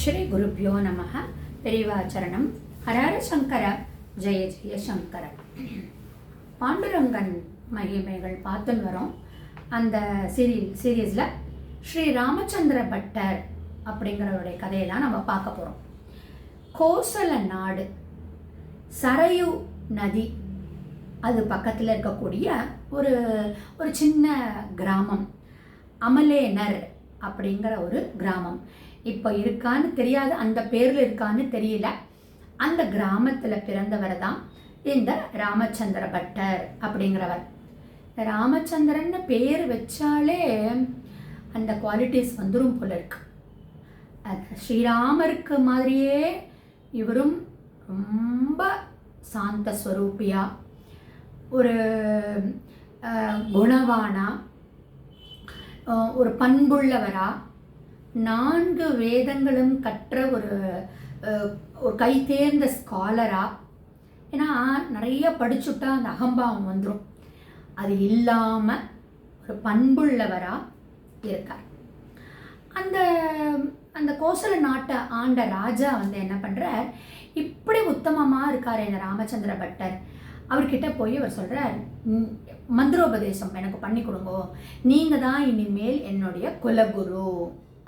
ஸ்ரீ குருப்பியோ நமக பெரிவாச்சரணம் ஹரஹர சங்கர. ஜெய ஜெய சங்கர. பாண்டுரங்கன் மகிமைகள் பார்த்துன்னு வரோம். அந்த சீரி சீரீஸில் ஸ்ரீ ராமச்சந்திர பட்டர் அப்படிங்கிறவருடைய கதையை தான் நம்ம பார்க்க போகிறோம் கோசல நாடு சரையு நதி அது பக்கத்தில் இருக்கக்கூடிய ஒரு ஒரு சின்ன கிராமம். அமலேனர் அப்படிங்கிற ஒரு கிராமம். இப்போ இருக்கான்னு தெரியாது அந்த பேரில் இருக்கான்னு தெரியல. அந்த கிராமத்தில் பிறந்தவர் தான் இந்த ராமச்சந்திர பட்டர் அப்படிங்கிறவர். ராமச்சந்திரன் பேர் வச்சாலே அந்த குவாலிட்டிஸ் வந்துடும் போல இருக்கு. அது ஸ்ரீராமருக்கு மாதிரியே இவரும் ரொம்ப சாந்த ஸ்வரூபியா ஒரு குணவானாக குணவானா ஒரு பண்புள்ளவரா? நான்கு வேதங்களும் கற்ற ஒரு ஒரு கைத்தேர்ந்த ஸ்காலரா ஏன்னா நிறைய படிச்சுட்டா அந்த அகம்பாவம் வந்துடும் அது இல்லாமல் ஒரு பண்புள்ளவரா இருக்கார். அந்த அந்த கோசல நாட்டை ஆண்ட ராஜா வந்து என்ன பண்ணுறார் இப்படி உத்தமமாக இருக்கார் இந்த ராமச்சந்திர பட்டர் அவர்கிட்ட போய் அவர் சொல்கிறார் மந்திரோபதேசம் எனக்கு பண்ணி கொடுங்கோ. நீங்கள் தான் இனிமேல் என்னுடைய குலகுரு.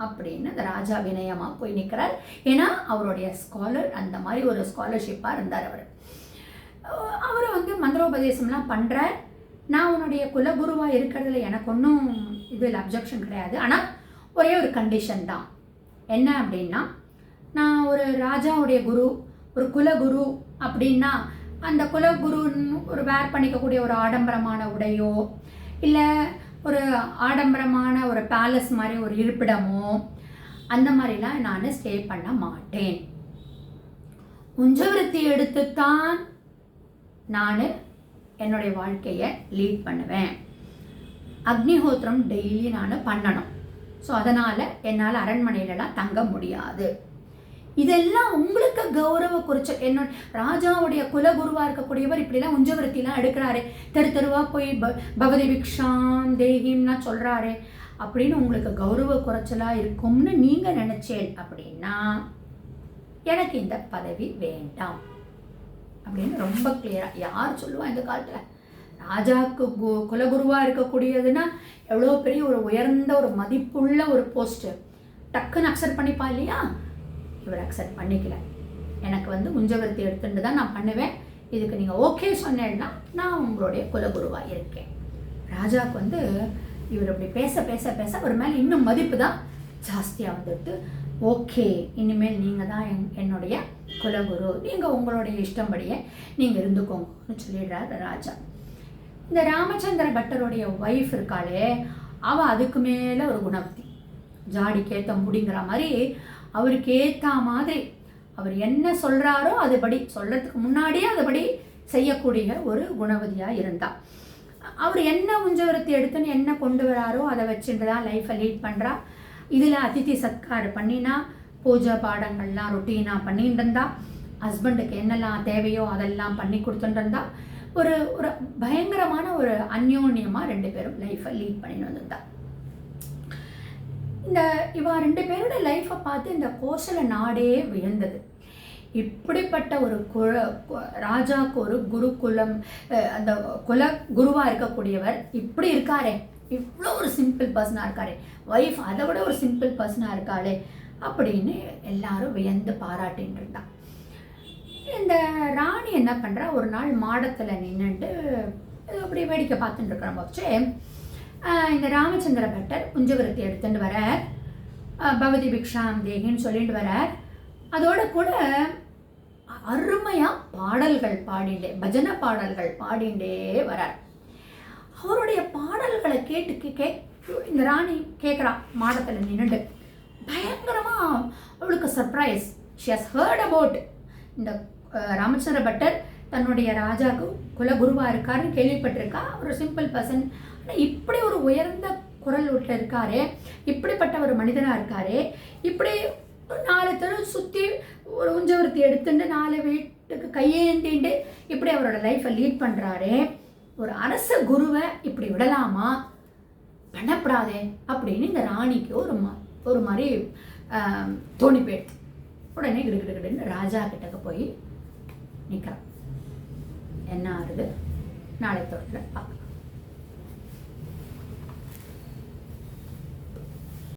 அப்படின்னு அந்த ராஜா வினயமாக போய் நிற்கிறார் ஏன்னா அவருடைய ஸ்காலர் அந்த மாதிரி ஒரு ஸ்காலர்ஷிப்பாக இருந்தார் அவர். அவர் வந்து மந்திரோபதேசம்லாம் பண்ணுறார் நான் உன்னுடைய குலகுருவாக இருக்கிறதுல எனக்கு ஒன்றும் இதில் அப்ஜெக்ஷன் கிடையாது. ஆனால் ஒரே ஒரு கண்டிஷன் தான். என்ன அப்படின்னா நான் ஒரு ராஜாவுடைய குரு ஒரு குலகுரு அப்படின்னா அந்த குலகுருன்னு ஒரு வேர் பண்ணிக்கக்கூடிய ஒரு ஆடம்பரமான உடையோ இல்லை ஒரு ஆடம்பரமான ஒரு பேலஸ் மாதிரி ஒரு இருப்பிடமோ அந்த மாதிரிலாம் நான் ஸ்டே பண்ண மாட்டேன். உஞ்சவிருத்தி எடுத்துத்தான் நான் என்னுடைய வாழ்க்கையை லீட் பண்ணுவேன். அக்னிஹோத்திரம் டெய்லி நான் பண்ணணும். ஸோ அதனால் என்னால் அரண்மனையிலலாம் தங்க முடியாது. இதெல்லாம் உங்களுக்கு கௌரவ குறிச்ச என்னோட ராஜாவுடைய குலகுருவாக இருக்கக்கூடியவர் இப்படிலாம் உஞ்சவருத்திலாம் எடுக்கிறாரு. தெரு தெருவாக போய் ப பவதி பிக்ஷாம் தேகிம்னா சொல்கிறாரு அப்படின்னு உங்களுக்கு கௌரவ குறைச்சலாக இருக்கும்னு நீங்கள் நினச்சேன் அப்படின்னா எனக்கு இந்த பதவி வேண்டாம். அப்படின்னு ரொம்ப கிளியராக யார் சொல்லுவா இந்த காலத்தில்? ராஜாவுக்கு கு குலகுருவாக இருக்கக்கூடியதுன்னா எவ்வளோ பெரிய ஒரு உயர்ந்த ஒரு மதிப்புள்ள ஒரு போஸ்ட்டு டக்குன்னு அக்செப்ட் பண்ணிப்பா இல்லையா? இவர் அக்செப்ட் பண்ணிக்கல. எனக்கு வந்து உஞ்சவர்த்தி எடுத்துட்டு தான் நான் பண்ணுவேன். இதுக்கு நீங்கள் ஓகே சொன்னேன்னா நான் உங்களுடைய குலகுருவாக இருக்கேன். ராஜாவுக்கு வந்து இவர் அப்படி பேச பேச பேச அவர் மேலே இன்னும் மதிப்பு தான் ஜாஸ்தியாக வந்துட்டு ஓகே இனிமேல் நீங்கள் தான் என் என்னுடைய குலகுரு. நீங்கள் உங்களுடைய இஷ்டம்படியே நீங்கள் இருந்துக்கோங்கன்னு சொல்லிடுறாரு ராஜா. இந்த ராமச்சந்திர பட்டருடைய ஒய்ஃப் இருக்காளே அவள் அதுக்கு மேலே ஒரு குணவதி. ஜாடிக்கேற்ற முடிங்கிற மாதிரி அவருக்கு ஏற்ற மாதிரி அவர் என்ன சொல்கிறாரோ அதுபடி சொல்கிறதுக்கு முன்னாடியே அதுபடி செய்யக்கூடிய ஒரு குணவதியாக இருந்தா. அவர் என்ன உஞ்சவரத்தை எடுத்துன்னு என்ன கொண்டு வராரோ அதை வச்சுட்டு தான் லைஃப்பை லீட் பண்ணுறா இதில் அதித்தி சத்கார் பண்ணினா பூஜை பாடங்கள்லாம் ரொட்டீனாக பண்ணிட்டு இருந்தா. ஹஸ்பண்டுக்கு என்னெல்லாம் தேவையோ அதெல்லாம் பண்ணி கொடுத்துட்டு இருந்தா. ஒரு ஒரு பயங்கரமான ஒரு அந்யோன்யமாக ரெண்டு பேரும் லைஃப்பை லீட் பண்ணிட்டு வந்திருந்தா. இந்த இவா ரெண்டு பேரோட லைஃப் பார்த்து இந்த கோசல நாடே விழுந்தது. இப்படிப்பட்ட ஒரு குல ராஜாவுக்கு ஒரு குருகுலம் அந்த குல குருவாக இருக்கக்கூடியவர் இப்படி இருக்காரே. இவ்வளோ ஒரு சிம்பிள் பர்சனாக இருக்காரே. ஒய்ஃப் அதை விட ஒரு சிம்பிள் பர்சனாக இருக்காளே அப்படின்னு எல்லாரும் வியந்து பாராட்டின்னு இருந்தா இந்த ராணி என்ன பண்ணுறா ஒரு நாள் மாடத்தில் நின்றுட்டு அப்படி வேடிக்கை பார்த்துட்டு இருக்கிற போச்சு இந்த ராமச்சந்திர பட்டர் குஞ்சவிரத்தி எடுத்துட்டு வர பவதி பிக்ஷாம் தேகின்னு சொல்லிட்டு வரார். அதோட கூட அருமையாக பாடல்கள் பாடிண்டே பஜனை பாடல்கள் பாடிண்டே வரார். அவருடைய பாடல்களை கேட்டு கே- கே இந்த ராணி கேட்குறா மாடத்தில் நின்றுட்டு பயங்கரமாக அவளுக்கு surprise she has heard about இந்த ராமச்சந்திர பட்டர் தன்னுடைய ராஜாவுக்கு குலகுருவாக இருக்காருன்னு கேள்விப்பட்டிருக்கா. ஒரு சிம்பிள் பர்சன் ஆனால் இப்படி ஒரு உயர்ந்த குரல் உள்ள இருக்காரு. இப்படிப்பட்ட ஒரு மனிதனாக இருக்காரு. இப்படி ஒரு நாலு தெரு சுற்றி ஒரு உஞ்சவர்த்தி எடுத்துட்டு நாலு வீட்டுக்கு கையேந்திண்டு இப்படி அவரோட லைஃப்பை லீட் பண்ணுறாரே ஒரு அரச குருவை இப்படி விடலாமா? பண்ணப்படாதே அப்படின்னு இந்த ராணிக்கு ஒரு மா ஒரு மாதிரி தோணி போயிடுது. உடனே கிடு கிடுன்னு ராஜா கிட்டக்க போய் நிற்கிறான் என்ன ஆறுது நாளை தொடர்ந்து பார்க்கலாம்.